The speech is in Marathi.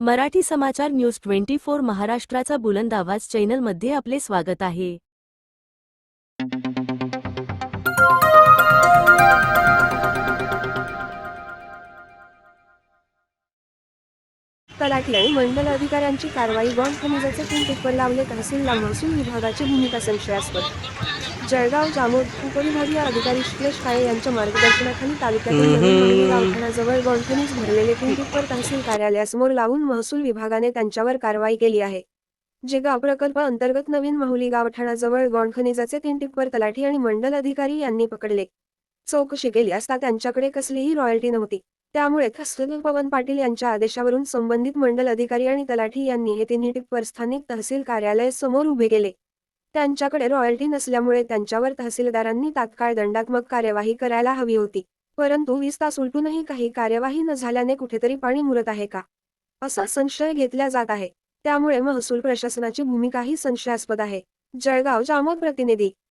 मराठी समाचार न्यूज ट्वेंटी फोर महाराष्ट्राचा बुलंद आवाज चॅनलमध्ये आपले स्वागत आहे. आणि मंडल अधिकाऱ्यांची कारवाई गॉन खनिजाचे तीन टिप्पर लावले तहसीलला महसूल विभागाची भूमिका संशयास्पद. जळगाव जामोद उपविभागीय अधिकारी शिकलेश काळे यांच्या मार्गदर्शनाखाली तालुक्यातील गावठाणाजवळ खनिज भरलेले तीन टिप्पर तहसील कार्यालयासमोर लावून महसूल विभागाने त्यांच्यावर कारवाई केली आहे. जेगाव प्रकल्प अंतर्गत नवीन माहुली गावठाणाजवळ गॉन खनिजाचे तीन टिप्पर तलाठी आणि मंडल अधिकारी यांनी पकडले. चौकशी केली असता त्यांच्याकडे कसलीही रॉयल्टी नव्हती. त्यामुळे खासदार पवन पाटील यांच्या आदेशावरून संबंधित मंडल अधिकारी आणि तलाठी यांनी हे तिन्ही टिप्पर स्थानिक तहसील कार्यालय समोर उभे केले. त्यांच्याकडे रॉयल्टी नसल्यामुळे त्यांच्यावर तहसीलदारांनी तात्काळ दंडात्मक कार्यवाही करायला हवी होती. परंतु वीस तास उलटूनही काही कार्यवाही न झाल्याने कुठेतरी पाणी मुरत आहे का? असा संशय घेतला जात आहे. त्यामुळे महसूल प्रशासनाची भूमिकाही संशयास्पद आहे. जळगाव जामोद प्रतिनिधी